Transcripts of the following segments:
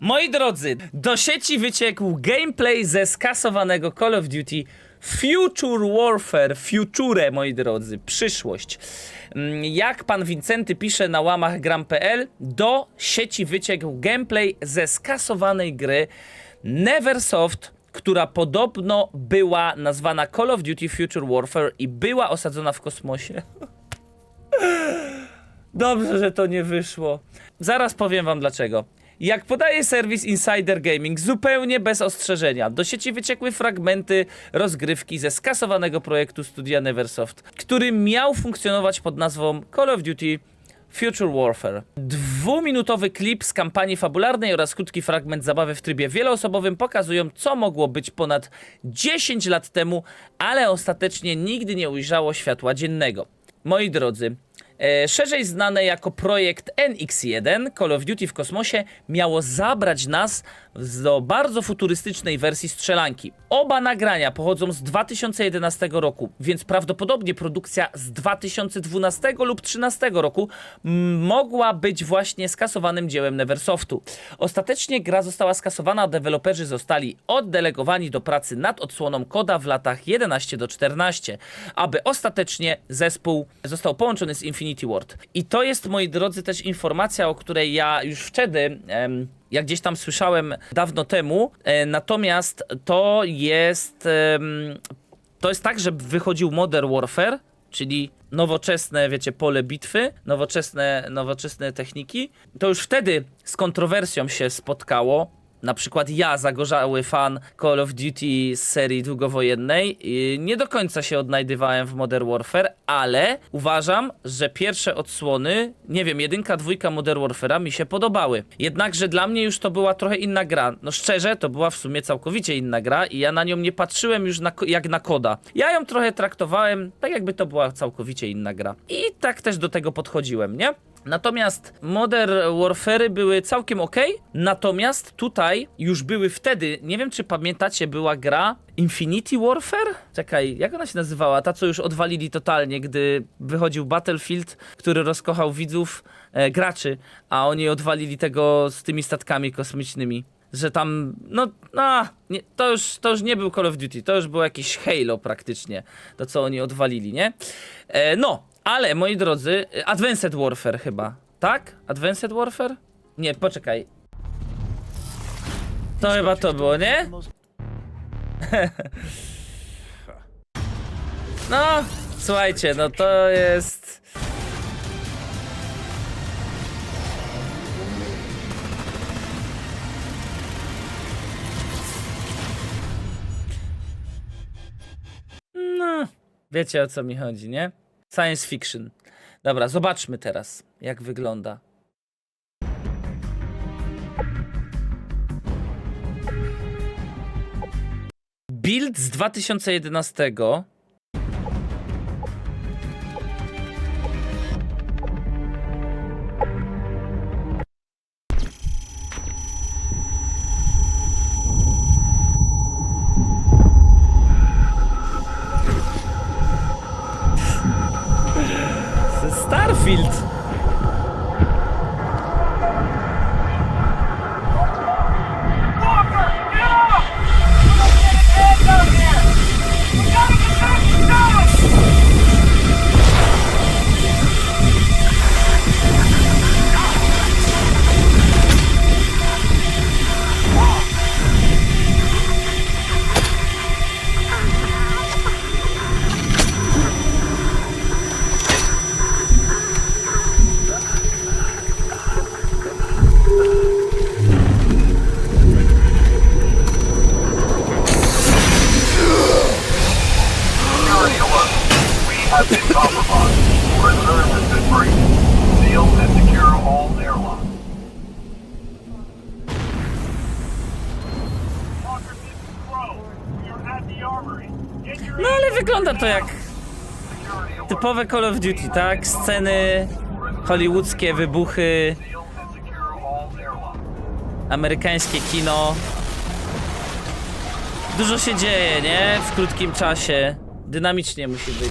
Moi drodzy, do sieci wyciekł gameplay ze skasowanego Call of Duty Future Warfare, Future, moi drodzy, przyszłość. Mm, Jak pan Wincenty pisze na łamach gram.pl, do sieci wyciekł gameplay ze skasowanej gry Neversoft, która podobno była nazwana Call of Duty Future Warfare i była osadzona w kosmosie. Dobrze, że to nie wyszło. Zaraz powiem wam dlaczego. Jak podaje serwis Insider Gaming, zupełnie bez ostrzeżenia, do sieci wyciekły fragmenty rozgrywki ze skasowanego projektu studia Neversoft, który miał funkcjonować pod nazwą Call of Duty Future Warfare. Dwuminutowy klip z kampanii fabularnej oraz krótki fragment zabawy w trybie wieloosobowym pokazują, co mogło być ponad 10 lat temu, ale ostatecznie nigdy nie ujrzało światła dziennego. Moi drodzy, szerzej znane jako projekt NX1 Call of Duty w kosmosie miało zabrać nas do bardzo futurystycznej wersji strzelanki. Oba nagrania pochodzą z 2011 roku, więc prawdopodobnie produkcja z 2012 lub 2013 roku mogła być właśnie skasowanym dziełem Neversoftu. Ostatecznie gra została skasowana, a deweloperzy zostali oddelegowani do pracy nad odsłoną koda w latach 11 do 14, aby ostatecznie zespół został połączony z Infinity Ward. I to jest, moi drodzy, też informacja, o której ja już wtedy... Em, jak gdzieś tam słyszałem dawno temu, e, natomiast to jest to jest tak, że wychodził Modern Warfare, czyli nowoczesne, wiecie, pole bitwy, nowoczesne, nowoczesne techniki. To już wtedy z kontrowersją się spotkało. Na przykład ja, zagorzały fan Call of Duty z serii długowojennej, i nie do końca się odnajdywałem w Modern Warfare, ale uważam, że pierwsze odsłony, nie wiem, jedynka, dwójka Modern Warfare'a mi się podobały. Jednakże dla mnie już to była trochę inna gra. No szczerze, to była w sumie całkowicie inna gra i ja na nią nie patrzyłem już na, jak na koda. Ja ją trochę traktowałem tak, jakby to była całkowicie inna gra. I tak też do tego podchodziłem, nie? Natomiast Modern Warfare były całkiem ok. Natomiast tutaj już były wtedy, nie wiem czy pamiętacie, była gra Infinity Warfare? Czekaj, jak ona się nazywała? Ta, co już odwalili totalnie, gdy wychodził Battlefield, który rozkochał widzów, e, graczy, a oni odwalili tego z tymi statkami kosmicznymi. Że tam, no, no nie, to, już, to już nie był Call of Duty, to już było jakieś Halo praktycznie, to co oni odwalili, nie? E, no, ale moi drodzy, Advanced Warfare chyba, tak? Advanced Warfare? Nie, poczekaj. To chyba to było, nie? No, słuchajcie, no to jest... No, wiecie o co mi chodzi, nie? Science fiction. Dobra, zobaczmy teraz, jak wygląda. Build z 2011. No ale wygląda to jak typowe Call of Duty, tak? Sceny hollywoodzkie, wybuchy, amerykańskie kino. Dużo się dzieje, nie? W krótkim czasie. Dynamicznie musi być.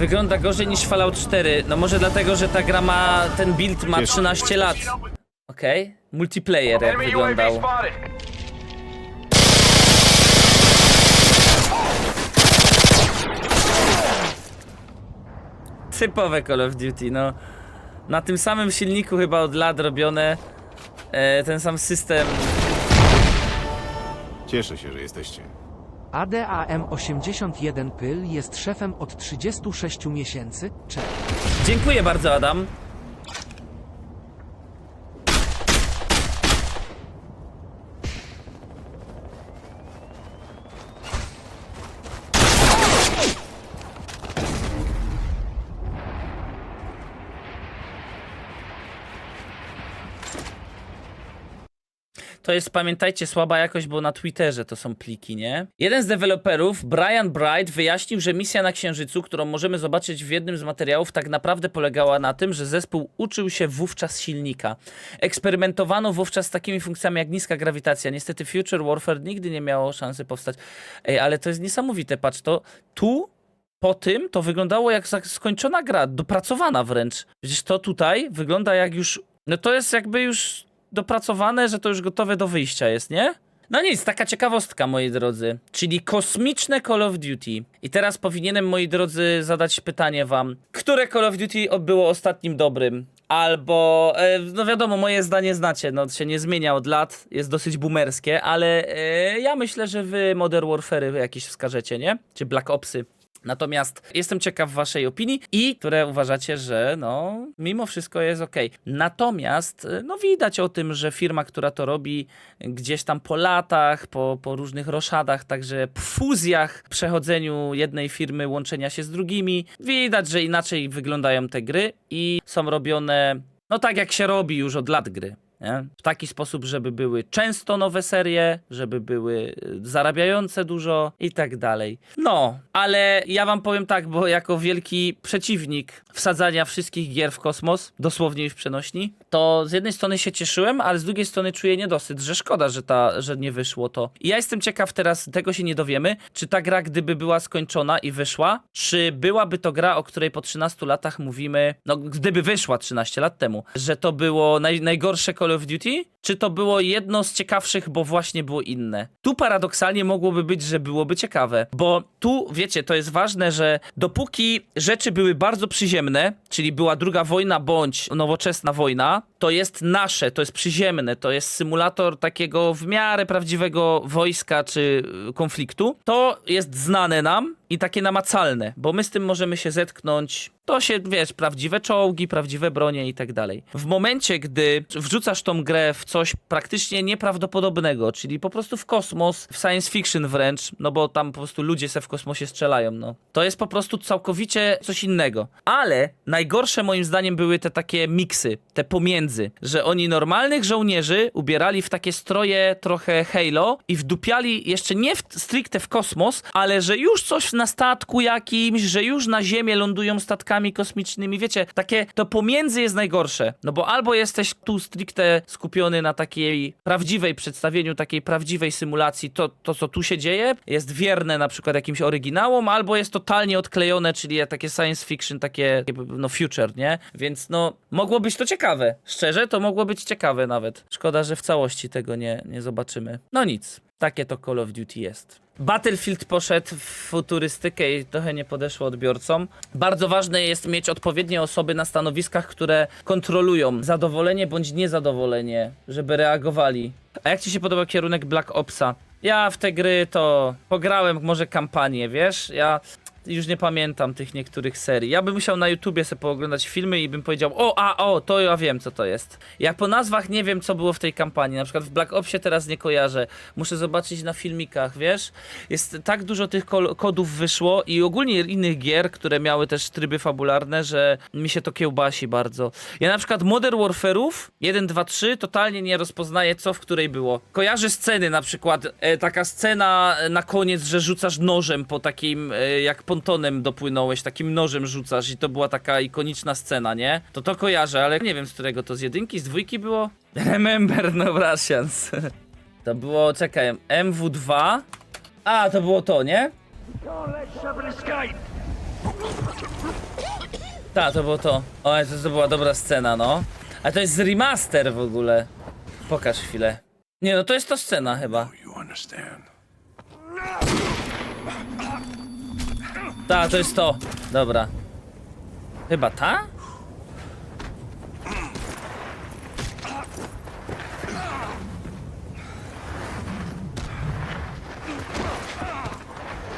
Wygląda gorzej niż Fallout 4. No może dlatego, że ta gra ma, ten build ma 13 lat. Okej. Multiplayer jak wyglądał. Typowe Call of Duty, no. Na tym samym silniku chyba od lat robione. E, ten sam system. Cieszę się, że jesteście. ADAM81 Pyl jest szefem od 36 miesięcy. Cześć. Dziękuję bardzo, Adam. To jest, pamiętajcie, słaba jakość, bo na Twitterze to są pliki, nie? Jeden z deweloperów, Brian Bright, wyjaśnił, że misja na Księżycu, którą możemy zobaczyć w jednym z materiałów, tak naprawdę polegała na tym, że zespół uczył się wówczas silnika. Eksperymentowano wówczas z takimi funkcjami jak niska grawitacja. Niestety Future Warfare nigdy nie miało szansy powstać. Ej, ale to jest niesamowite, patrz, to tu po tym to wyglądało jak skończona gra, dopracowana wręcz. Przecież to tutaj wygląda jak już. No to jest jakby już dopracowane, że to już gotowe do wyjścia jest, nie? No nic, taka ciekawostka, moi drodzy. Czyli kosmiczne Call of Duty. I teraz powinienem, moi drodzy, zadać pytanie wam. Które Call of Duty było ostatnim dobrym? Albo, e, no wiadomo, moje zdanie znacie, no się nie zmienia od lat, jest dosyć boomerskie, ale e, ja myślę, że wy Modern Warfare jakieś wskażecie, nie? Czy Black Opsy. Natomiast jestem ciekaw waszej opinii i które uważacie, że no mimo wszystko jest ok. Natomiast y, no widać o tym, że firma, która to robi gdzieś tam po latach, po, po różnych roszadach, także fuzjach, przechodzeniu jednej firmy, łączenia się z drugimi, widać, że inaczej wyglądają te gry i są robione no tak jak się robi już od lat gry. Nie? W taki sposób, żeby były często nowe serie, żeby były y, zarabiające dużo i tak dalej. No, ale ja wam powiem tak, bo jako wielki przeciwnik wsadzania wszystkich gier w kosmos, dosłownie już przenośni, to z jednej strony się cieszyłem, ale z drugiej strony czuję niedosyt, że szkoda, że, ta, że nie wyszło to. I ja jestem ciekaw teraz, tego się nie dowiemy, czy ta gra, gdyby była skończona i wyszła, czy byłaby to gra, o której po 13 latach mówimy, no gdyby wyszła 13 lat temu, że to było naj, najgorsze Call of Duty, czy to było jedno z ciekawszych, bo właśnie było inne. Tu paradoksalnie mogłoby być, że byłoby ciekawe, bo tu, wiecie, to jest ważne, że dopóki rzeczy były bardzo przyziemne, czyli była druga wojna bądź nowoczesna wojna, to jest nasze, to jest przyziemne, to jest symulator takiego w miarę prawdziwego wojska czy y, konfliktu, to jest znane nam i takie namacalne, bo my z tym możemy się zetknąć. To się, wiesz, prawdziwe czołgi, prawdziwe bronie i tak dalej. W momencie, gdy wrzucasz tą grę w coś praktycznie nieprawdopodobnego, czyli po prostu w kosmos, w science fiction wręcz, no bo tam po prostu ludzie se w kosmosie strzelają, no. To jest po prostu całkowicie coś innego. Ale najgorsze moim zdaniem były te takie miksy, te pomiędzy, że oni normalnych żołnierzy ubierali w takie stroje trochę Halo i wdupiali jeszcze nie w, stricte w kosmos, ale że już coś na statku jakimś, że już na Ziemię lądują statkami kosmicznymi. Wiecie, takie to pomiędzy jest najgorsze. No bo albo jesteś tu stricte skupiony na takiej prawdziwej przedstawieniu, takiej prawdziwej symulacji, to, to co tu się dzieje, jest wierne na przykład jakimś oryginałom, albo jest totalnie odklejone, czyli takie science fiction, takie no future, nie? Więc no, mogło być to ciekawe. Szczerze, to mogło być ciekawe nawet. Szkoda, że w całości tego nie, nie zobaczymy. No nic, takie to Call of Duty jest. Battlefield poszedł w futurystykę i trochę nie podeszło odbiorcom. Bardzo ważne jest mieć odpowiednie osoby na stanowiskach, które kontrolują zadowolenie bądź niezadowolenie, żeby reagowali. A jak ci się podoba kierunek Black Opsa? Ja w te gry to pograłem może kampanię, wiesz? Ja już nie pamiętam tych niektórych serii. Ja bym musiał na YouTubie sobie pooglądać filmy i bym powiedział, o, a, o, to ja wiem, co to jest. Jak po nazwach nie wiem, co było w tej kampanii, na przykład w Black Opsie teraz nie kojarzę, muszę zobaczyć na filmikach, wiesz? Jest tak dużo tych kodów wyszło i ogólnie innych gier, które miały też tryby fabularne, że mi się to kiełbasi bardzo. Ja na przykład Modern Warfare'ów 1, 2, 3 totalnie nie rozpoznaję, co w której było. Kojarzę sceny, na przykład e, taka scena na koniec, że rzucasz nożem po takim, e, jak pontonem dopłynąłeś, takim nożem rzucasz i to była taka ikoniczna scena, nie? To to kojarzę, ale nie wiem z którego to, z jedynki, z dwójki było? Remember no Russians. To było, czekaj, MW2. A, to było to, nie? Tak, to było to. O, to, to była dobra scena, no. A to jest remaster w ogóle. Pokaż chwilę. Nie, no to jest to scena chyba. Tak, to jest to. Dobra. Chyba ta?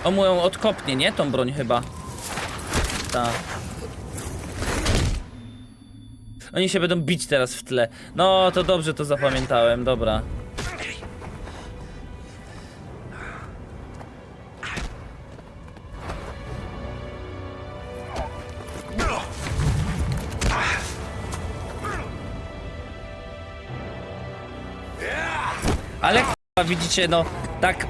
O, mu ją odkopnie, nie? Tą broń chyba. Ta. Oni się będą bić teraz w tle. No, to dobrze to zapamiętałem, dobra. Ale k***a, widzicie, no tak.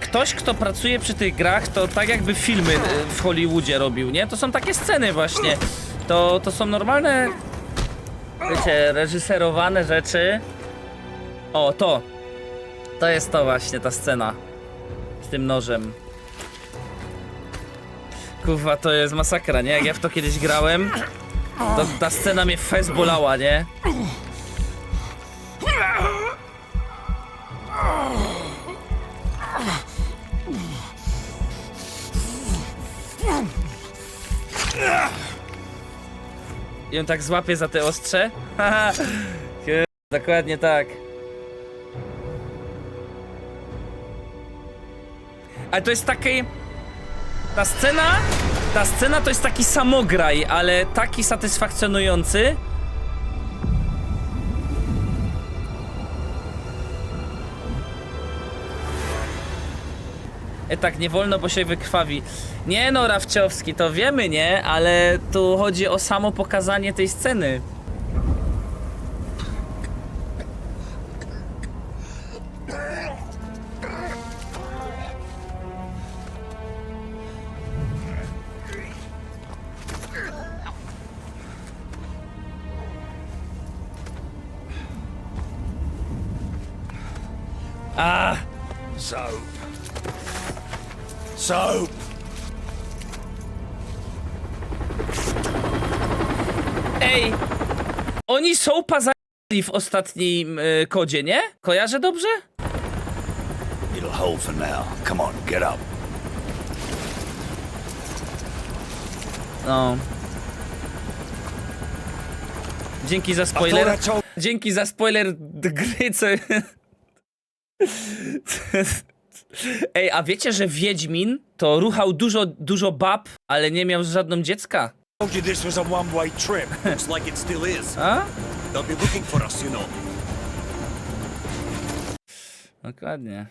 Ktoś, kto pracuje przy tych grach, to tak jakby filmy y, w Hollywoodzie robił, nie? To są takie sceny właśnie. To, to są normalne, wiecie, reżyserowane rzeczy. O, to. To jest to właśnie, ta scena. Z tym nożem. Kurwa, to jest masakra, nie? Jak ja w to kiedyś grałem, to ta scena mnie fez bolała, nie? I on tak złapie za te ostrze? Haha, Dokładnie tak. Ale to jest taki... Ta scena... Ta scena to jest taki samograj, ale taki satysfakcjonujący. Tak, nie wolno, bo się wykrwawi. Nie no, Rawciowski, to wiemy, nie? Ale tu chodzi o samo pokazanie tej sceny. A, Soap. Soap. ej! Oni są pazali w ostatnim y, kodzie, nie? Kojarzę dobrze? It'll hold for now. Come on, get up. No. Dzięki za spoiler. Dzięki za spoiler d- gry, co... Ej, a wiecie, że Wiedźmin to ruchał dużo, dużo bab, ale nie miał z żadną dziecka? told you this was a one-way trip. Looks like it still is. A? They'll be looking for us, you know. Dokładnie.